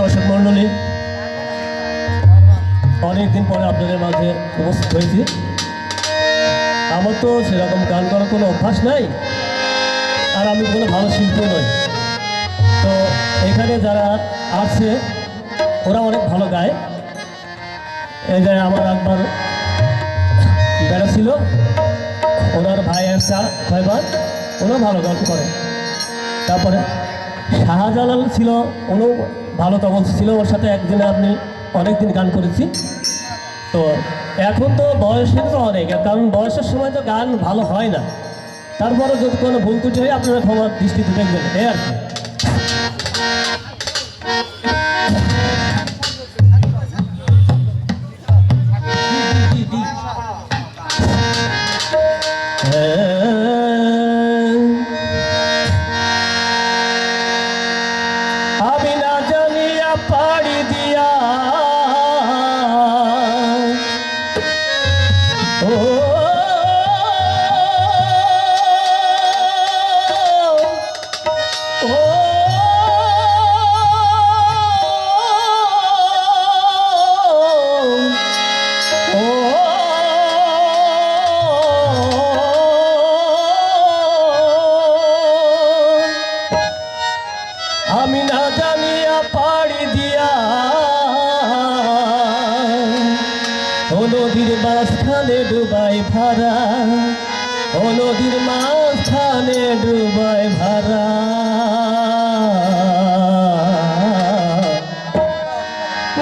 দর্শক মণ্ডলী, অনেকদিন পরে আপনাদের মাঝে উপস্থিত হয়েছি। আমার তো সেরকম গান করার কোনো অভ্যাস নাই, আর আমি কোনো ভালো শিল্পী নই। তো এখানে যারা আসছে ওরা অনেক ভালো গায়। যে আমার একবার বেড়া ছিল, ওনার ভাই একটা ভাইবার উনিও ভালো গান করে। তারপরে শাহজালাল ছিল উনিও ভালো তখন ছিল, ওর সাথে একদিনে আপনি অনেকদিন গান করেছি। তো এখন তো বয়সের তো অনেক, কারণ বয়সের সময় তো গান ভালো হয় না। তারপরে যদি কোনো ভুল ত্রুটি হয়, আপনারা ক্ষমার দৃষ্টিতে দেখবেন, এই আর কি। আমি না ও নদীর মাঝখানে ডুবাই ভাড়া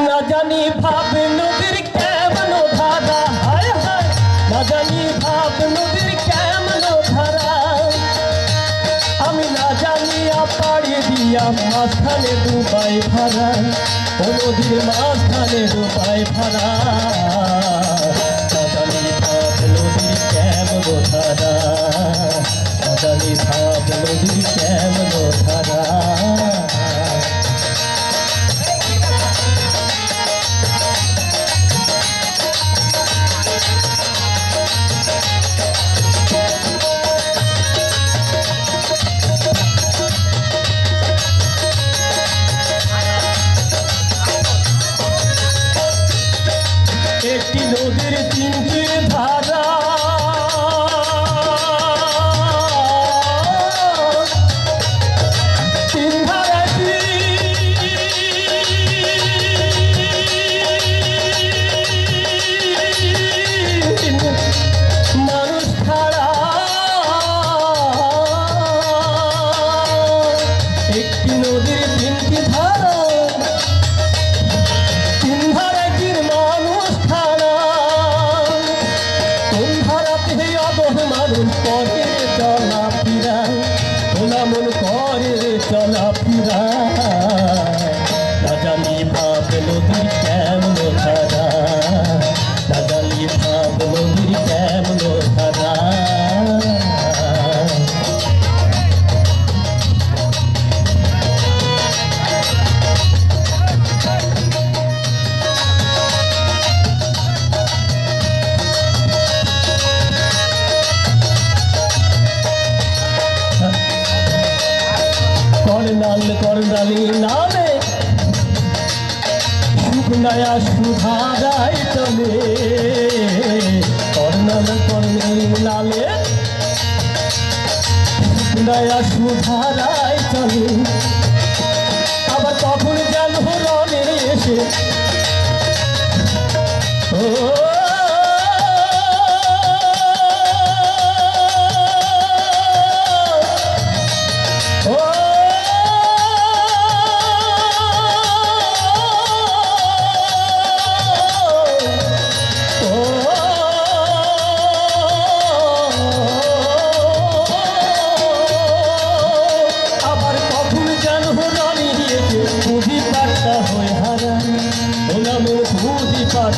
না জানি ভাব নদীর কেমন ধারা, হায় হায়, না জানি ভাব নদীর কেমন ধারা। আমি না জানিয়া পাড়ি দিয়া মাঝখানে ডুবাই ভাড়া ও নদীর মাঝখানে ডুবাই ভাড়া না জানি ভাব নদীর কেমন ধারা একটি নদীর করনালি নামে শুকনায়া সুধারাই চলে। চলে। আবার কখন যেন রনে এসে? ও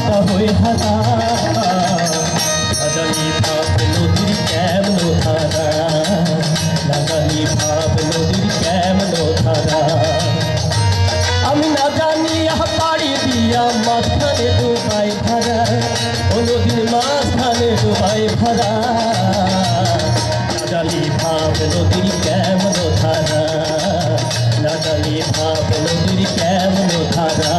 পাট্টা হয়ে হারা লাগানি ভাব নদীর কেমন ধারা? লাগানি ভাব নদীর কেমন ধারা? পাড়ি দিয়া মাঝখানে ডুবাই ভাড়া ও নদীর মাঝখানে ডুবাই ভাড়া। ডালি ভাব নদীর কেমন ধারা? ডালি ভাব নদীর কেমন ধারা?